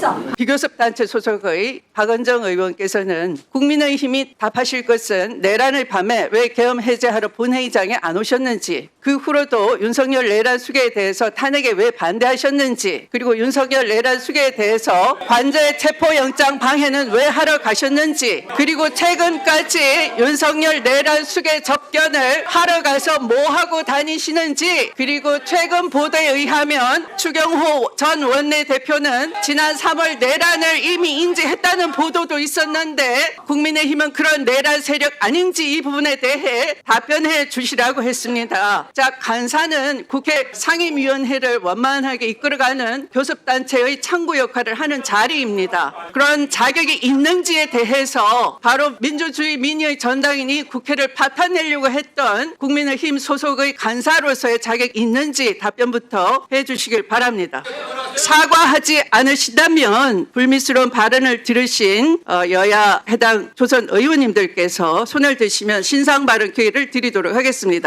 있어. 비교섭 단체 소속의 박은정 의원께서는 국민의힘이 답하실 것은 내란의 밤에 왜 계엄 해제하러 본회의장에 안 오셨는지 그 후로도 윤석열 내란 수계에 대해서 탄핵에 왜 반대하셨는지 그리고 윤석열 내란 수계에 대해서 관제 체포영장 방해는 왜 하러 가셨는지 그리고 최근까지 윤석열 내란 수계 접견을 하러 가서 뭐 하고 다니시는지 그리고 최근 보도에 의하면 추경호 전 원내대표는 지난 3월 내란을 이미 인지했다는 보도도 있었는데 국민의힘은 그런 내란 세력 아닌지 이 부분에 대해 답변해 주시라고 했습니다. 자, 간사는 국회 상임위원회를 원만하게 이끌어가는 교섭단체의 창구 역할을 하는 자리입니다. 그런 자격이 있는지에 대해서 바로 민주주의 민의의 전당인이 국회를 파탄내려고 했던 국민의힘 소속의 간사로서의 자격이 있는지 답변부터 해 주시길 바랍니다. 사과하지 않으신다면 불미스러운 발언을 들으신 어, 여야 해당 조선 의원님들께서 손을 드시면 신상 발언 기회를 드리도록 하겠습니다.